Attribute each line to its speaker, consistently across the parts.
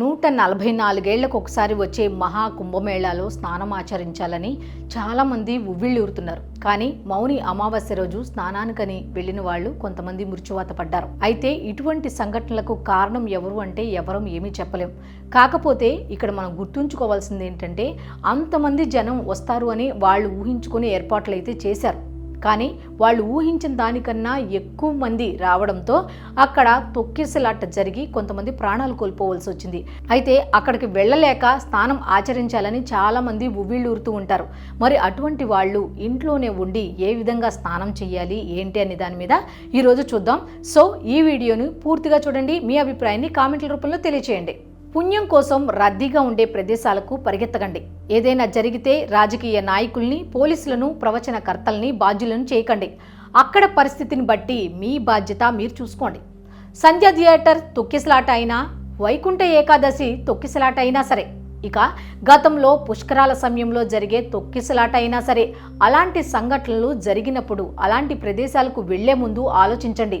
Speaker 1: నూట నలభై నాలుగేళ్ళకు ఒకసారి వచ్చే మహా కుంభమేళాలో స్నానం ఆచరించాలని చాలామంది ఉవ్విళ్ళూరుతున్నారు. కానీ మౌని అమావాస్య రోజు స్నానానికని వెళ్ళిన వాళ్ళు కొంతమంది మృత్యువాత పడ్డారు. అయితే ఇటువంటి సంఘటనలకు కారణం ఎవరు అంటే ఎవరం ఏమీ చెప్పలేం. కాకపోతే ఇక్కడ మనం గుర్తుంచుకోవాల్సింది ఏంటంటే అంతమంది జనం వస్తారు అని వాళ్ళు ఊహించుకుని ఏర్పాట్లు అయితే చేశారు. కానీ వాళ్ళు ఊహించిన దానికన్నా ఎక్కువ మంది రావడంతో అక్కడ తొక్కిసలాట జరిగి కొంతమంది ప్రాణాలు కోల్పోవలసి వచ్చింది. అయితే అక్కడికి వెళ్ళలేక స్నానం ఆచరించాలని చాలామంది ఉవ్విళ్ళూరుతూ ఉంటారు. మరి అటువంటి వాళ్ళు ఇంట్లోనే ఉండి ఏ విధంగా స్నానం చేయాలి ఏంటి అనే దాని మీద ఈరోజు చూద్దాం. సో ఈ వీడియోని పూర్తిగా చూడండి. మీ అభిప్రాయాన్ని కామెంట్ల రూపంలో తెలియచేయండి. పుణ్యం కోసం రద్దీగా ఉండే ప్రదేశాలకు పరిగెత్తకండి. ఏదైనా జరిగితే రాజకీయ నాయకుల్ని పోలీసులను ప్రవచనకర్తల్ని బాధ్యులను చేయకండి. అక్కడ పరిస్థితిని బట్టి మీ బాధ్యత మీరు చూసుకోండి. సంధ్య థియేటర్ తొక్కిసలాట అయినా వైకుంఠ ఏకాదశి తొక్కిసలాట అయినా సరే ఇక గతంలో పుష్కరాల సమయంలో జరిగే తొక్కిసలాట అయినా సరే అలాంటి సంఘటనలు జరిగినప్పుడు అలాంటి ప్రదేశాలకు వెళ్ళే ముందు ఆలోచించండి.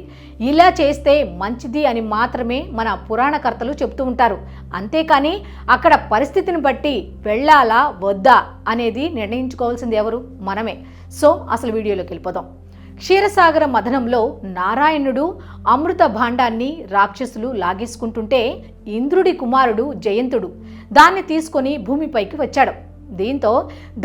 Speaker 1: ఇలా చేస్తే మంచిది అని మాత్రమే మన పురాణకర్తలు చెప్తూ ఉంటారు. అంతేకాని అక్కడ పరిస్థితిని బట్టి వెళ్ళాలా వద్దా అనేది నిర్ణయించుకోవాల్సింది ఎవరు? మనమే. సో అసలు వీడియోలోకి వెళ్ళిపోదాం. క్షీరసాగర మథనంలో నారాయణుడు అమృత భాండాన్ని రాక్షసులు లాగేసుకుంటుంటే ఇంద్రుడి కుమారుడు జయంతుడు దాన్ని తీసుకొని భూమిపైకి వచ్చాడు. దీంతో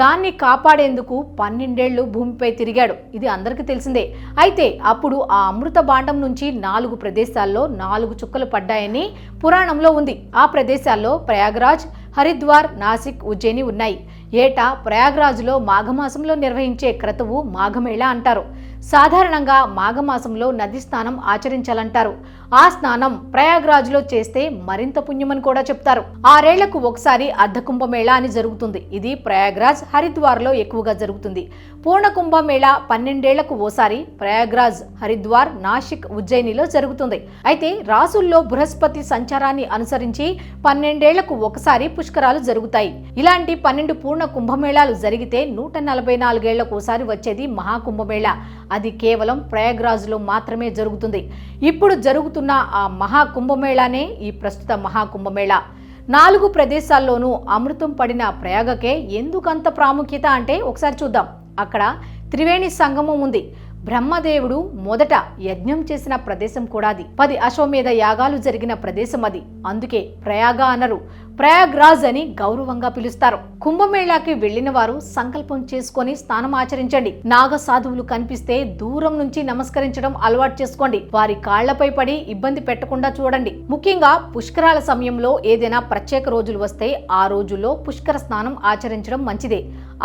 Speaker 1: దాన్ని కాపాడేందుకు పన్నెండేళ్ళు భూమిపై తిరిగాడు. ఇది అందరికీ తెలిసిందే. అయితే అప్పుడు ఆ అమృత భాండం నుంచి నాలుగు ప్రదేశాల్లో నాలుగు చుక్కలు పడ్డాయని పురాణంలో ఉంది. ఆ ప్రదేశాల్లో ప్రయాగ్రాజ్ హరిద్వార్ నాసిక్ ఉజ్జయిని ఉన్నాయి. ఏటా ప్రయాగ్రాజ్లో మాఘమాసంలో నిర్వహించే క్రతువు మాఘమేళ అంటారు. సాధారణంగా మాఘమాసంలో నది స్నానం ఆచరించాలంటారు. ఆ స్నానం ప్రయాగ్రాజ్లో చేస్తే మరింత పుణ్యమని కూడా చెప్తారు. ఆరేళ్ళకు ఒకసారి అర్ధకుంభమేళ అని జరుగుతుంది. ఇది ప్రయాగ్రాజ్ హరిద్వార్లో ఎక్కువగా జరుగుతుంది. పూర్ణ కుంభమేళ పన్నెండేళ్ళకు ఓసారి ప్రయాగ్రాజ్ హరిద్వార్ నాసిక్ ఉజ్జయినిలో జరుగుతుంది. అయితే రాసుల్లో బృహస్పతి సంచారాన్ని అనుసరించి పన్నెండేళ్ళకు ఒకసారి పుష్కరాలు జరుగుతాయి. ఇలాంటి పన్నెండు పూర్ణ కుంభమేళాలు జరిగితే నూట నలభై నాలుగేళ్ళకు ఒకసారి వచ్చేది మహాకుంభమేళ. అది కేవలం ప్రయాగ్రాజ్లో మాత్రమే జరుగుతుంది. ఇప్పుడు జరుగుతున్న ఆ మహాకుంభమేళానే ఈ ప్రస్తుత మహాకుంభమేళ. నాలుగు ప్రదేశాల్లోనూ అమృతం పడిన ప్రయాగకే ఎందుకంత ప్రాముఖ్యత అంటే ఒకసారి చూద్దాం. అక్కడ త్రివేణి సంగమం ఉంది. బ్రహ్మదేవుడు మొదట యజ్ఞం చేసిన ప్రదేశం కూడా అది. పది అశ్వమేధ యాగాలు జరిగిన ప్రదేశం అది. అందుకే ప్రయాగ అనరు. ప్రయాగ్రాజ్ అని గౌరవంగా పిలుస్తారు. కుంభమేళాకి వెళ్ళిన వారు సంకల్పం చేసుకొని స్నానం ఆచరించండి. నాగ సాధువులు కనిపిస్తే దూరం నుంచి నమస్కరించడం అలవాటు చేసుకోండి. వారి కాళ్ళపై పడి ఇబ్బంది పెట్టకుండా చూడండి. ముఖ్యంగా పుష్కరాల సమయంలో ఏదైనా ప్రత్యేక రోజులు వస్తే ఆ రోజుల్లో పుష్కర స్నానం ఆచరించడం మంచిదే.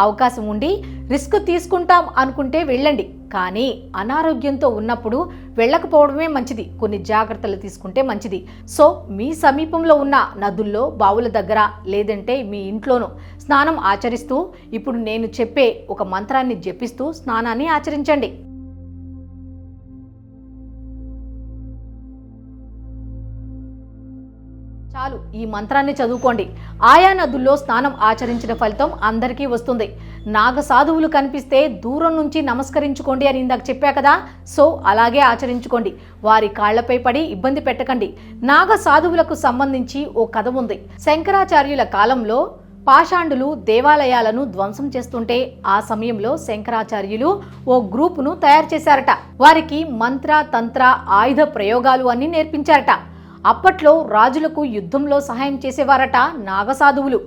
Speaker 1: అవకాశం ఉండి రిస్క్ తీసుకుంటాం అనుకుంటే వెళ్ళండి. కానీ అనారోగ్యంతో ఉన్నప్పుడు వెళ్ళకపోవడమే మంచిది. కొన్ని జాగ్రత్తలు తీసుకుంటే మంచిది. సో మీ సమీపంలో ఉన్న నదుల్లో బావుల దగ్గర లేదంటే మీ ఇంట్లోనూ స్నానం ఆచరిస్తూ ఇప్పుడు నేను చెప్పే ఒక మంత్రాన్ని జపిస్తూ స్నానాన్ని ఆచరించండి. చాలు ఈ మంత్రాన్ని చదువుకోండి. ఆయా నదుల్లో స్నానం ఆచరించిన ఫలితం అందరికీ వస్తుంది. నాగ సాధువులు కనిపిస్తే దూరం నుంచి నమస్కరించుకోండి అని ఇందాక చెప్పా కదా? సో అలాగే ఆచరించుకోండి. వారి కాళ్ళపై పడి ఇబ్బంది పెట్టకండి. నాగ సాధువులకు సంబంధించి ఓ కథ ఉంది. శంకరాచార్యుల కాలంలో పాషాండులు దేవాలయాలను ధ్వంసం చేస్తుంటే ఆ సమయంలో శంకరాచార్యులు ఓ గ్రూపును తయారు చేశారట. వారికి మంత్ర తంత్ర ఆయుధ ప్రయోగాలు అన్ని నేర్పించారట. అప్పట్లో రాజులకు యుద్ధంలో సహాయం చేసేవారట నాగసాధువులు.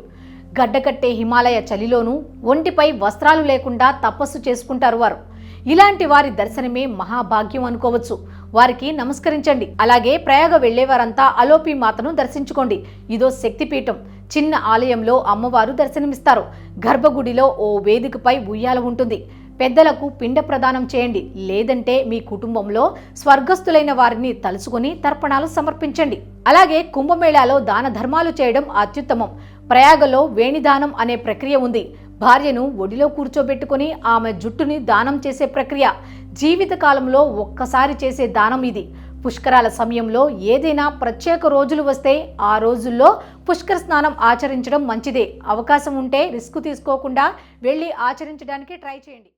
Speaker 1: గడ్డకట్టే హిమాలయ చలిలోనూ ఒంటిపై వస్త్రాలు లేకుండా తపస్సు చేసుకుంటారు వారు. ఇలాంటి వారి దర్శనమే మహాభాగ్యం అనుకోవచ్చు. వారికి నమస్కరించండి. అలాగే ప్రయాగ వెళ్ళేవారంతా అలోపి మాతను దర్శించుకోండి. ఇదో శక్తిపీఠం. చిన్న ఆలయంలో అమ్మవారు దర్శనమిస్తారు. గర్భగుడిలో ఓ వేదికపై ఉయ్యాల ఉంటుంది. పెద్దలకు పిండ ప్రదానం చేయండి. లేదంటే మీ కుటుంబంలో స్వర్గస్థులైన వారిని తలుచుకుని తర్పణాలు సమర్పించండి. అలాగే కుంభమేళాలో దాన ధర్మాలు చేయడం అత్యుత్తమం. ప్రయాగలో వేణిదానం అనే ప్రక్రియ ఉంది. భార్యను ఒడిలో కూర్చోబెట్టుకుని ఆమె జుట్టుని దానం చేసే ప్రక్రియ. జీవితకాలంలో ఒక్కసారి చేసే దానం ఇది. పుష్కరాల సమయంలో ఏదైనా ప్రత్యేక రోజులు వస్తే ఆ రోజుల్లో పుష్కర స్నానం ఆచరించడం మంచిదే. అవకాశం ఉంటే రిస్క్ తీసుకోకుండా వెళ్ళి ఆచరించడానికి ట్రై చేయండి.